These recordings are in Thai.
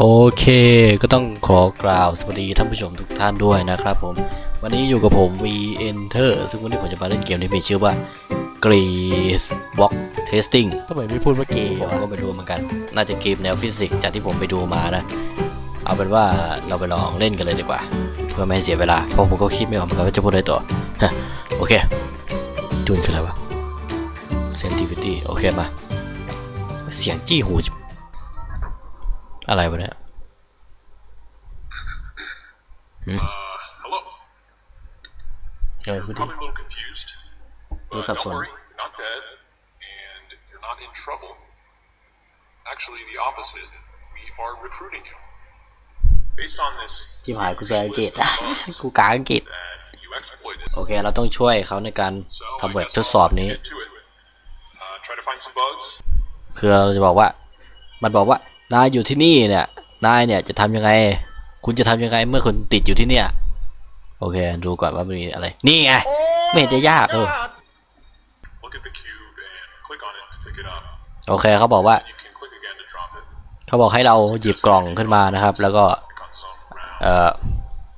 โอเค ก็ต้องขอกล่าวสวัสดีท่านผู้ชมทุกท่านด้วยนะครับผม วันนี้อยู่กับผม V Enter ซึ่งวันนี้ผมจะมาเล่นเกมที่มีชื่อว่า Grease Block Testing ทำไมไม่พูดว่าเกมผมก็ไม่รู้เหมือนกัน น่าจะเกมแนวฟิสิกส์จากที่ผมไปดูมานะ เอาเป็นว่าเราไปลองเล่นกันเลยดีกว่า เพื่อไม่ให้เสียเวลา เพราะผมก็คิดไม่ออกเหมือนกันว่าจะพูดอะไรต่อฮะโอเคจูนคืออะไรวะ Sensitivity โอเคมา เสียงจี้หูจิ อะไรวะเนี่ย Uh, hello. ทำไมพูดดิ Probably a little confused. What's Uh, up, don't son? worry, you're not dead, and you're not in trouble. Actually, the opposite. We are recruiting you. Based on this ที่หายกูเจออังกฤษกูกาอังกฤษ that you exploited. โอเค เราต้องช่วยเขาในการ So ทำ I แบบ guess ทดสอบ I'll นี้ get to it. Uh, try to find some bugs. คือเราจะบอกว่า มันบอกว่า นายอยู่ที่นี่เนี่ย นายเนี่ยจะทำยังไง คุณจะทำยังไงเมื่อคุณติดอยู่ที่เนี่ย โอเค ดูก่อนว่ามีอะไร นี่ไง ไม่เห็นจะยากเออ Look at the cube and click on it to pick it up. โอเคเขาบอกว่า You can click again to drop it. เขาบอกให้เราหยิบกล่องขึ้นมานะครับ แล้วก็ Click on some round เอ่อ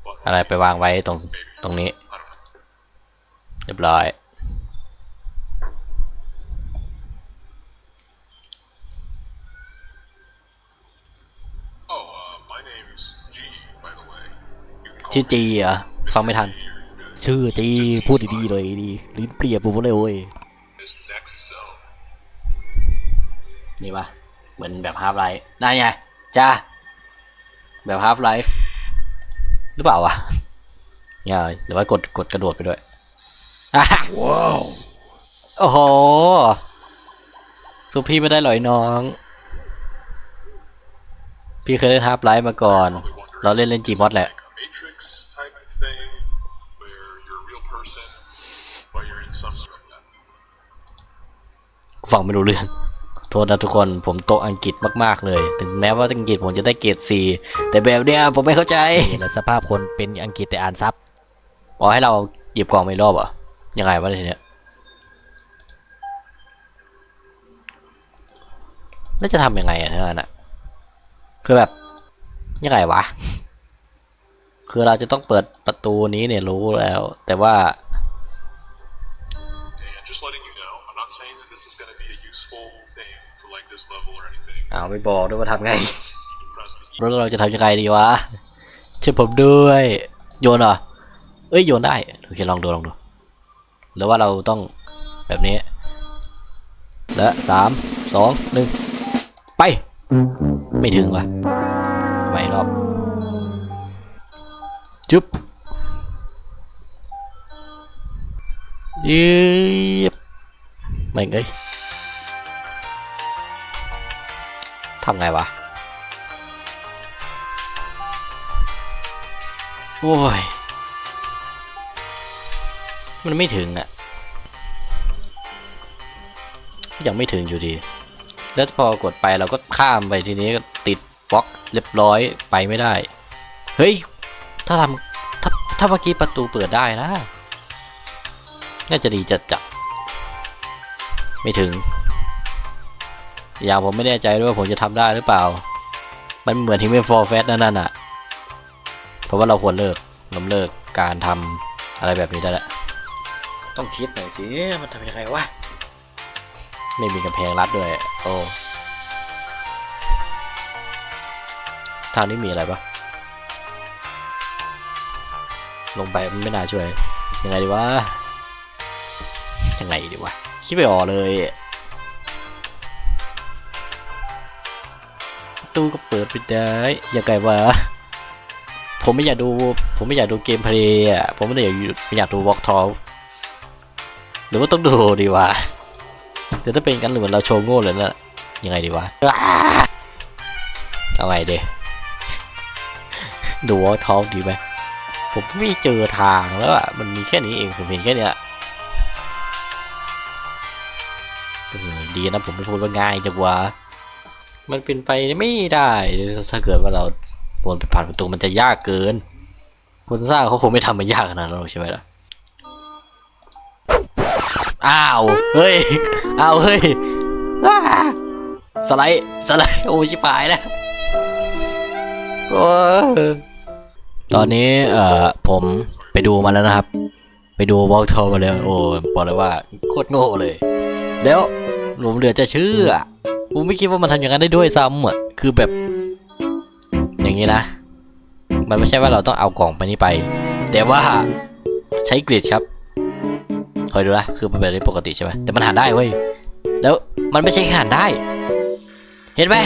button. อะไรไปวางไว้ตรงตรงนี้ I don't know. เรียบร้อย ชื่อ me จีเหรอฟังไม่ทัน G or good. ชื่อจีพูดดีๆเลยดีลิ้นเปรียบผมเลยเว้ย This next zone. นี่ปะเหมือนแบบฮาร์ฟไลฟ์นั่นไงจ้าแบบฮาร์ฟไลฟ์หรือเปล่าวะเนี่ยหรือว่ากดกดกระโดดไปด้วยว้าวโอ้โหสุพี่ไม่ได้หรอยน้อง พี่เคยเล่นฮาร์ฟไลฟ์มาก่อน Probably wondering เราเล่นเล่นจีมอดแหละ ฟังไม่รู้เรื่อง โทษนะทุกคนผมโตะอังกฤษมากๆเลย ถึงแม้ว่าอังกฤษผมจะได้เกรด C แต่แบบเนี้ยผมไม่เข้าใจแล้วสภาพคนเป็นอังกฤษแต่อ่านซับอ๋อให้เราหยิบกล่องไปรอบเหรอยังไงวะทีเนี้ยแล้วจะทำยังไงอะเนี่ยน่ะคือแบบยังไงวะ คือเราจะต้องเปิดประตูนี้เนี่ยรู้แล้ว แต่ว่า And just letting you know, I'm not saying that this is going to be a useful thing for like this level or anything. อ้าวไม่บอกด้วยว่าทำไง You can press the E แล้วเราจะทำยังไงดีวะช่วยผมด้วย โยนเหรอ เอ้ยโยนได้ โอเคลองดูลองดู หรือว่าเราต้องแบบนี้ และสามสองหนึ่งไป ไม่ถึงว่ะไม่รอบ จุ๊บยีบ ไม่เอ้ยทำไงวะ โอ้ย มันไม่ถึงอะ่ะยังไม่ถึงอยู่ดี แล้วพอกดไปเราก็ข้ามไปทีนี้ก็ติดบล็อกเรียบร้อยไปไม่ได้ เฮ้ย ถ้าทำถ้าถ้าเมื่อกี้ประตูเปิดได้นะ น่าจะดีจัดจัด ไม่ถึง อย่างผมไม่แน่ใจด้วยว่าผมจะทำได้หรือเปล่า มันเหมือนที่เมนฟอร์แฟตนั่นน่ะเพราะว่าเราควรเลิกล้มเลิกการทำอะไรแบบนี้ได้แล้วต้องคิดหน่อยสิ มันทำยังไงวะ ไม่มีกำแพงรัดด้วย โอ้ทางนี้มีอะไรปะลงไปมันไม่น่าช่วย ยังไงดีวะ ยังไงดีวะ คิดไม่ออกเลยประตู้ก็เปิดไม่ได้ยังไงวะผมไม่อยากดู ผมไม่อยากดูเกมเพลย์อะ ผมไม่ได้อยากดูไม่อยากดูวอล์กทอลหรือว่าต้องดูดีวะเดี๋ยวถ้าเป็นกันหรือเหมือนเราโชว์โง่เลยนะยังไงดีวะอ้าเอาไงดีดูวอล์กทอลดีไหมผมไม่เจอทางแล้วอะ มันมีแค่นี้เอง ผมเห็นแค่เนี้ ดีนะผมไม่พูดว่าง่ายจังวะมันเป็นไปไม่ได้ ถ้าเกิดว่าเราวนไปผ่านประตูมันจะยากเกิน คนสร้างเขาคงไม่ทำมันยากขนาดนั้นหรอกใช่ไหมล่ะอ้าวเฮ้ยอ้าวเฮ้ยสไลด์สไลด์โอ้ชิบหายแล้วโอ้ตอนนี้เอ่อผมไปดูมาแล้วนะครับ ไปดูวอลทอมาแล้วโอ้บอกเลยว่าโคตรโง่เลย แล้ว ผมเหลือจะเชื่อผมไม่คิดว่ามันทำอย่างนั้นได้ด้วยซ้ำอะคือแบบ อย่างนี้นะ มันไม่ใช่ว่าเราต้องเอากล่องไปนี้ไป แต่ว่าใช้กริดครับคอยดูนะคือมันเป็นเรื่องปกติใช่ไหมแต่มันหันได้เว้ยแล้วมันไม่ใช่แค่หันได้ เห็นไหม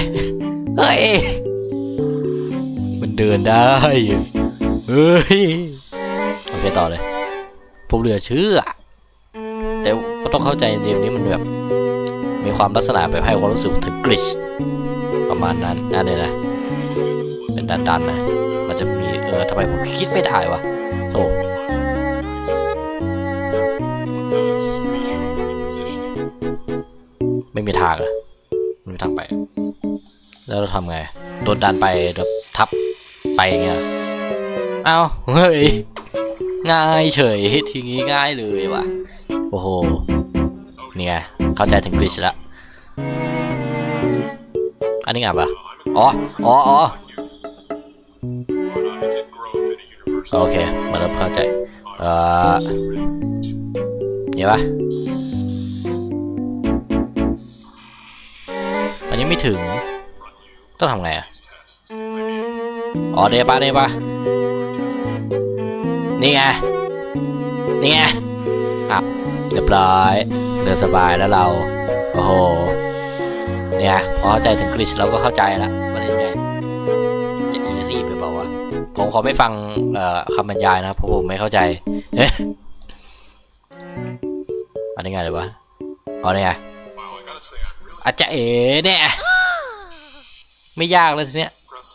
เฮ้ยมันเดินได้เฮ้ยโอเคต่อเลยผมเหลือเชื่อแต่ก็ต้องเข้าใจเกมนี้มันแบบ มีความลักษณะแบบให้ความรู้สึกถึงกริชประมาณนั้นนั่นเลยนะ เป็นดันๆนะ มันจะมีเออทำไมผมคิดไม่ได้วะโธ่ไม่มีทางเลยไม่มีทางไป แล้วเราทำไง โดนดันไปแบบทับไปอย่างเงี้ยเอ้าเฮ้ย ง่ายเฉยทีนี้ง่ายเลยว่ะ โอ้โห นี่ไง เข้าใจถึงกริชแล้ว อันนี้ไงปะอ๋อ อ๋อ อ๋อ โอเคมาเริ่มเข้าใจ เอ่อเดี๋ยวปะอันนี้ไม่ถึง ต้องทำไงอะ อ๋อเดี๋ยวปะเดี๋ยวปะนี่ไง นี่ไงอะเรียบร้อย เดินสบายแล้วเรา โอ้โห เนี่ยพอเข้าใจถึงกริชเราก็เข้าใจละว่าเป็นยังไง จะอีซี่ไปเปล่าวะผมขอไม่ฟังเอ่อคำบรรยายนะเพราะผมไม่เข้าใจเอ๊ะอันนี้ไงเลยวะอ๋อนี่ไง Wow, I gotta say, I'm really อาจจะเอ๋เนี่ยไม่ยากเลยทีเนี้ย impressed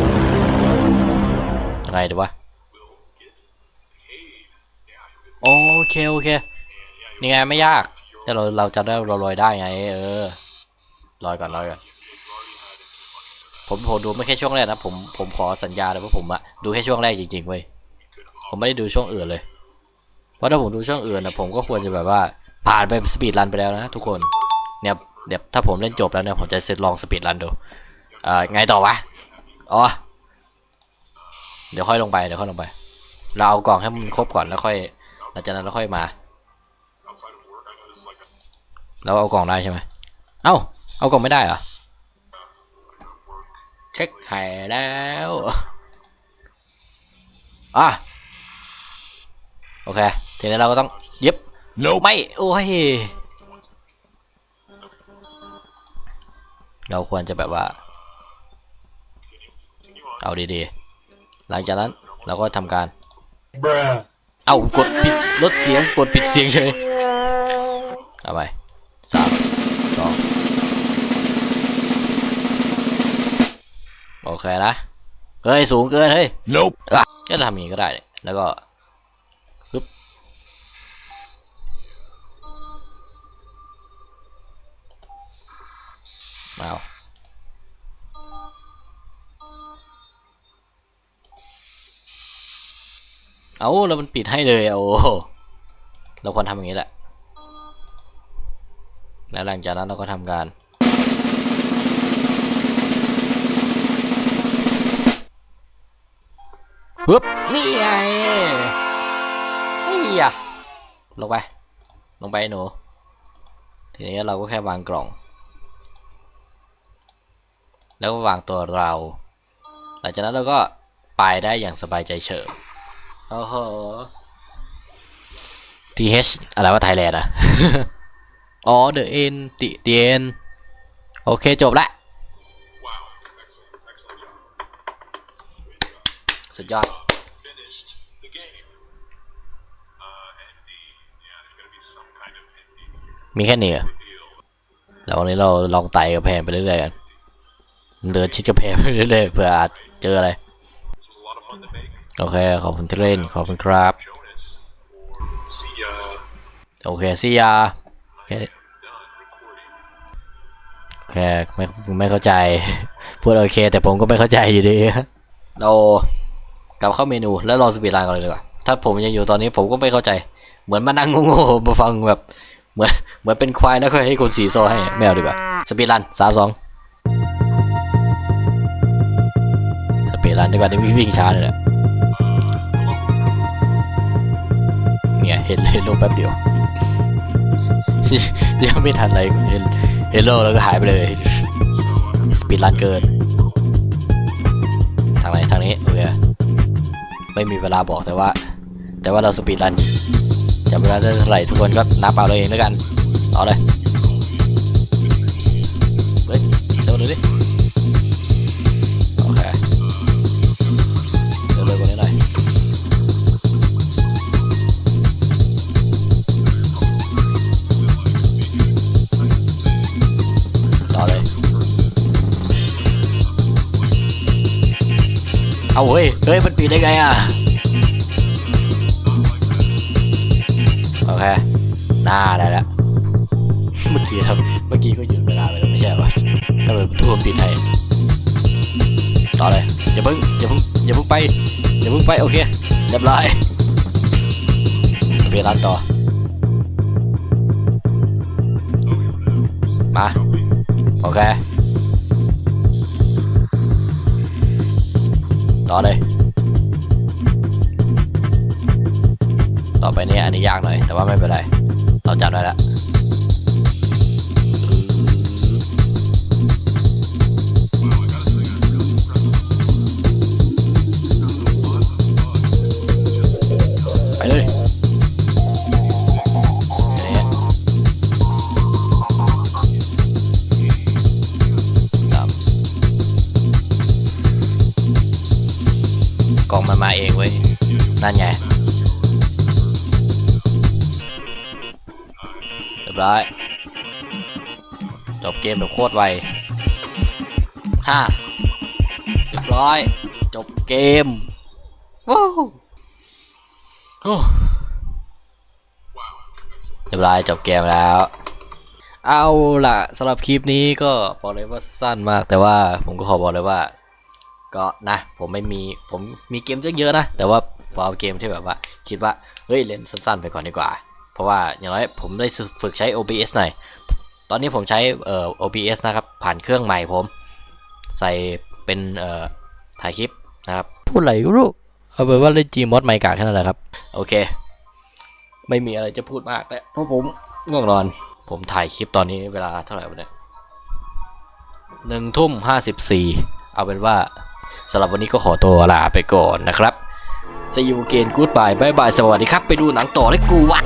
so ยังไงดีวะโอเคโอเคนี่ไงไม่ยากแต่เราเราจำได้เราลอยได้ไง เออลอยก่อนลอยก่อนผมผมดูไม่แค่ช่วงแรกนะผมผมขอสัญญาเลยว่าผมอะดูแค่ช่วงแรกจริงๆเว้ยผมไม่ได้ดูช่วงอื่นเลย เพราะถ้าผมดูช่วงอื่นนะผมก็ควรจะแบบว่าผ่านไปสปีดรันไปแล้วนะทุกคนเนี่ยเดี๋ยวถ้าผมเล่นจบแล้วเนี่ยผมจะเซตลองสปีดรันดูเอ่อไงต่อวะอ๋อ เดี๋ยวค่อยลงไปเดี๋ยวค่อยลงไป เราเอากล่องให้มันครบก่อนแล้วค่อยหลังจากนั้นเราค่อยมา Outside of work, I know there's like a แล้วเอากล่องได้ใช่ไหมเอ้า เอากล่องไม่ได้เหรอเช็คไข่แล้วอะโอเค ทีนี้เราก็ต้องเย็บไม่ โอ้ย เราควรจะแบบว่า เอาดีๆ หลังจากนั้นเราก็ทำการ Bruh. เอากดปิดลดเสียงกดปิดเสียงเฉยเอาไปสามสองโอเคนะเฮ้ยสูงเกินเฮ้ย Nope. อะก็ทำอย่างนี้ก็ได้เนี่ยแล้วก็ปึ๊บมาเอา เอาแล้วมันปิดให้เลยโอ้เราควรทำอย่างนี้แหละ แล้วหลังจากนั้นเราก็ทำการปึ๊บนี่ไงนี่อะลงไป ลงไปหนู ทีนี้เราก็แค่วางกล่อง แล้วก็วางตัวเรา หลังจากนั้นเราก็ไปได้อย่างสบายใจเฉิบ โอ้โห TH อะไรว่าไทยแลนด์อะอ๋อ The End The The End โอเค จบละ wow, excellent, excellent job. สุดยอด Finished the game. Uh, ending. Yeah, there's gonna be some kind of ending มีแค่นี้เหรอ reveal. แล้ววันนี้เราลองไต่กระแพงไปเรื่อยๆกัน เดินชิดกระแพงไปเรื่อยๆเผื่ออาจเจออะไร โอเค ขอบคุณที่เล่น ขอบคุณครับ โอเคซียาโอเคโอเคไม่ไม่เข้าใจ พูดโอเค แต่ผมก็ไม่เข้าใจอยู่ดีเรากลับเข้าเมนูแล้วรอสปีดรันกันเลยดีกว่า ถ้าผมยังอยู่ตอนนี้ผมก็ไม่เข้าใจ เหมือนมานั่งโง่ๆมาฟังแบบ เหมือนเหมือนเป็นควายแล้วค่อยให้คนสีโซให้ไม่เอาดีกว่า สปีดรันสามสองสปีดรันดีกว่าที่วิ่งช้าเลยแหละ เห็นเห็นโลแป๊บเดียวยังไม่ทันอะไรเห็นเห็นโลแล้วก็หายไปเลยสปีดลันเกิน ทางไหนทางนี้โอเคไม่มีเวลาบอกแต่ว่า แต่ว่าเราสปีดลันจำเวลาได้เท่าไหร่ทุกคนก็นับเอาเลยเองแล้วกันเอาเลย เอาเฮ้ย เฮ้ย มันปีนได้ไงอะ โอเค หน้าได้แล้ว เมื่อกี้ทำเมื่อกี้ก็หยุดเวลาไปแล้วไม่ใช่เหรอถ้าเป็นปีนให้ต่อเลย อย่าเพิ่ง อย่าเพิ่ง อย่าเพิ่งไป อย่าเพิ่งไป โอเค เรียบร้อยเปร้านต่อ มา โอเค ต่อเลย ต่อไปนี้อันนี้ยากหน่อย แต่ว่าไม่เป็นไร เราจับได้แล้ว มันมาเองเว้ย นั่นไงเรียบร้อย จบเกมแบบโคตรไวห้าเรียบร้อย จบเกมว้าวโอ้เรียบร้อยจบเกมแล้ว เอาล่ะสำหรับคลิปนี้ก็บอกเลยว่าสั้นมากแต่ว่าผมก็ขอบอกเลยว่า ก็นะ ผมไม่มีผมมีเกมเยอะๆนะ แต่ว่าผมเอาเกมที่แบบว่า คิดว่า เฮ้ยเล่นสั้นๆไปก่อนดีกว่า เพราะว่าอย่างน้อยผมได้ฝึกใช้ OBS หน่อย ตอนนี้ผมใช้เอ่อ OBS นะครับ ผ่านเครื่องใหม่ผม ใส่เป็นเอ่อถ่ายคลิปนะครับ พูดอะไรก็รู้ เอาเป็นว่าเล่น Gmod ไม่กากแค่นั้นแหละครับ โอเค ไม่มีอะไรจะพูดมากแล้วเพราะผมง่วงนอน ผมถ่ายคลิปตอนนี้เวลาเท่าไหร่วะเนี่ยหนึ่งทุ่มห้าสิบสี่ เอาเป็นว่าสำหรับวันนี้ก็ขอตัวลาไปก่อนนะครับ See you again goodbye บายบายสวัสดีครับ ไปดูหนังต่อเลยกูวะ